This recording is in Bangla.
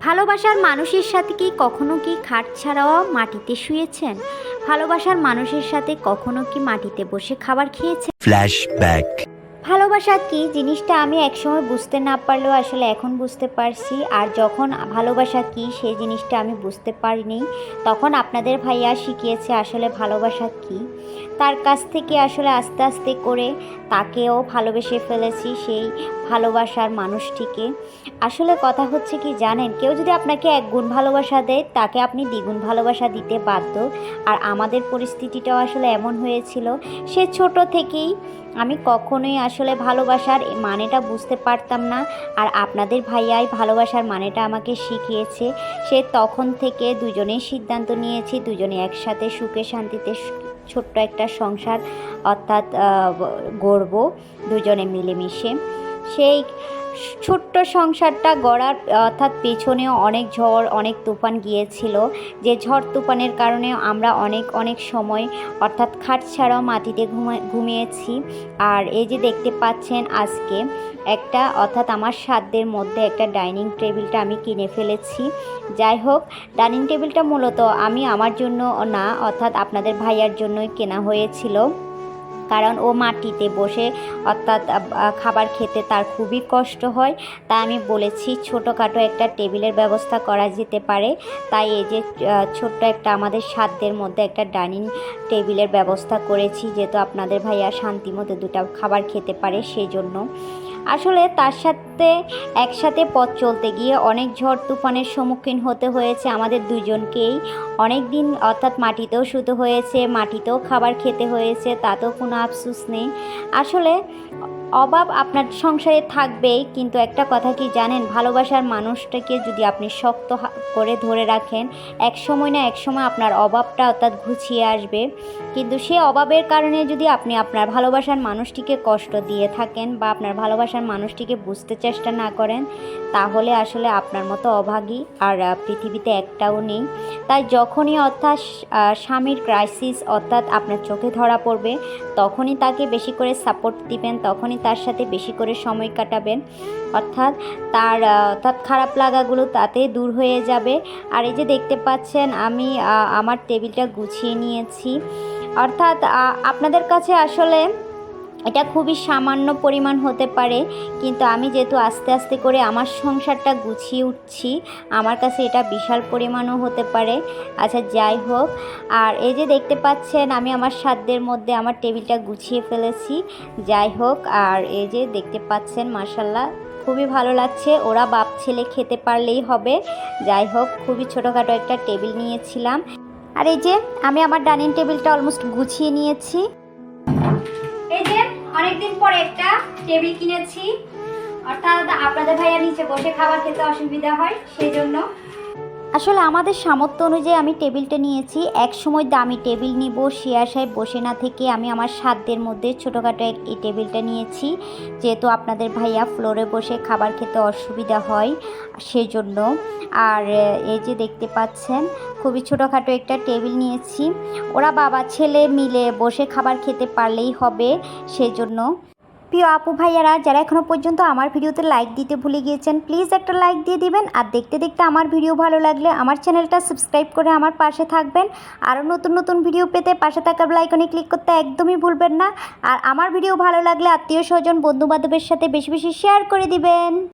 ভালোবাসার মানুষের সাথে কি কখনো কি খাট ছাড়াও মাটিতে শুয়েছেন ভালোবাসার মানুষের সাথে কখনো কি মাটিতে বসে খাবার খেয়েছেন Flashback. ভালোবাসা কি? জিনিসটা আমি একসময় বুঝতে না পারলেও আসলে এখন বুঝতে পারছি। আর যখন ভালোবাসা কি সেই জিনিসটা আমি বুঝতে পারিনি। তখন আপনাদের ভাইয়া শিখিয়েছে আসলে ভালোবাসা কি। তার কাছ থেকে আসলে আস্তে আস্তে করে তাকেও ভালোবেসে ফেলেছি সেই ভালোবাসার মানুষটিকে। আসলে কথা হচ্ছে কি জানেন? কেউ যদি আপনাকে এক গুণ ভালোবাসা দেয়, তাকে আপনি দ্বিগুণ ভালোবাসা দিতে বাধ্য। আর আমাদের পরিস্থিতিটাও আসলে এমন হয়েছিল, সে ছোট থেকেই আমি কখনোই আসলে ভালোবাসার মানেটা বুঝতে পারতাম না। আর আপনাদের ভাইয়াই ভালোবাসার মানেটা আমাকে শিখিয়েছে। সে তখন থেকে দুজনেই সিদ্ধান্ত নিয়েছি, দুজনে একসাথে সুখে শান্তিতে ছোট্ট একটা সংসার অর্থাৎ গড়ব, দুজনে মিলেমিশে। সেই ছোট্ট সংসারটা গড়ার, অর্থাৎ পেছনেও অনেক ঝড়, অনেক তুফান গিয়েছিল। যে ঝড় তুফানের কারণে আমরা অনেক অনেক সময়, অর্থাৎ খাট ছাড়াও মাটিতে ঘুমা, ঘুমিয়েছি। আর এই যে দেখতে পাচ্ছেন আজকে একটা, অর্থাৎ আমার সাধ্যের মধ্যে একটা ডাইনিং টেবিলটা আমি কিনে ফেলেছি। যাই হোক, ডাইনিং টেবিলটা মূলত আমি আমার জন্য না, অর্থাৎ আপনাদের ভাইয়ার জন্যই কেনা হয়েছিল। কারণ ও মাটিতে বসে অর্থাৎ খাবার খেতে তার খুবই কষ্ট হয়। তাই আমি বলেছি ছোটোখাটো একটা টেবিলের ব্যবস্থা করা যেতে পারে। তাই এই যে ছোট্ট একটা আমাদের সাধ্যের মধ্যে একটা ডাইনিং টেবিলের ব্যবস্থা করেছি, যেহেতু আপনাদের ভাইয়া শান্তি মতো দুটা খাবার খেতে পারে সেই জন্য আসলে তার সাথে একসাথে পথ চলতে গিয়ে অনেক ঝড় তুফানের সম্মুখীন হতে হয়েছে আমাদের দুজনকেই। অনেক দিন অর্থাৎ মাটিতেও শুতে হয়েছে, মাটিতেও খাবার খেতে হয়েছে, তাতেও কোনো আফসোস নেই। আসলে, অভাব আপনার সংসারে থাকবেই, কিন্তু একটা কথা কি জানেন, ভালোবাসার মানুষটাকে যদি আপনি শক্ত করে ধরে রাখেন, এক সময় না এক সময় আপনার অভাবটা অর্থাৎ ঘুচিয়ে আসবে। কিন্তু সে অভাবের কারণে যদি আপনি আপনার ভালোবাসার মানুষটিকে কষ্ট দিয়ে থাকেন বা আপনার ভালোবাসার মানুষটিকে বুঝতে চেষ্টা না করেন, তাহলে আসলে আপনার মতো অভাগী আর পৃথিবীতে একটাও নেই। তাই যখনই অর্থাৎ স্বামীর ক্রাইসিস অর্থাৎ আপনার চোখে ধরা পড়বে, তখনই তাকে বেশি করে সাপোর্ট দিবেন, তখনই তার সাথে বেশি করে সময় কাটাবেন। অর্থাৎ তার অর্থাৎ খারাপ লাগাগুলো তাতে দূর হয়ে যাবে। আর এই যে দেখতে পাচ্ছেন, আমি আমার টেবিলটা গুছিয়ে নিয়েছি। অর্থাৎ আপনাদের কাছে আসলে এটা খুবই সামান্য পরিমাণ হতে পারে, কিন্তু আমি যেহেতু আস্তে আস্তে করে আমার সংসারটা গুছিয়ে উঠছি, আমার কাছে এটা বিশাল পরিমাণও হতে পারে। আচ্ছা যাই হোক, আর এই যে দেখতে পাচ্ছেন, আমি আমার সাধ্যের মধ্যে আমার টেবিলটা গুছিয়ে ফেলেছি। যাই হোক, আর এই যে দেখতে পাচ্ছেন মার্শাল্লাহ খুবই ভালো লাগছে। ওরা বাপ ছেলে খেতে পারলেই হবে। যাই হোক, খুবই ছোটোখাটো একটা টেবিল নিয়েছিলাম। আর এই যে, আমি আমার ডাইনিং টেবিলটা অলমোস্ট গুছিয়ে নিয়েছি। অনেকদিন পরে একটা টেবিল কিনেছি। অর্থাৎ আপনাদের ভাইয়া নিচে বসে খাবার খেতে অসুবিধা হয়, সেই জন্য আসলে আমাদের সামর্থ্য অনুযায়ী আমি টেবিলটা নিয়েছি। এক সময় দামি টেবিল নিব সে আশায় বসে না থেকে আমি আমার সাধ্যের মধ্যে ছোটোখাটো এক- এই টেবিলটা নিয়েছি। যেহেতু আপনাদের ভাইয়া ফ্লোরে বসে খাবার খেতে অসুবিধা হয় সেজন্য। আর এই যে দেখতে পাচ্ছেন, খুবই ছোটোখাটো একটা টেবিল নিয়েছি। ওরা বাবা, ছেলে মিলে বসে খাবার খেতে পারলেই হবে সেজন্য। প্রিয় আপু ভাইয়ারা, যারা এখনও পর্যন্ত আমার ভিডিওতে লাইক দিতে ভুলে গিয়েছেন প্লিজ একটা লাইক দিয়ে দিবেন। আর দেখতে দেখতে আমার ভিডিও ভালো লাগলে আমার চ্যানেলটা সাবস্ক্রাইব করে আমার পাশে থাকবেন। আরও নতুন নতুন ভিডিও পেতে পাশে থাকা লাইকনে ক্লিক করতে একদমই ভুলবেন না। আর আমার ভিডিও ভালো লাগলে আত্মীয় স্বজন বন্ধু বান্ধবের সাথে বেশি বেশি শেয়ার করে দিবেন।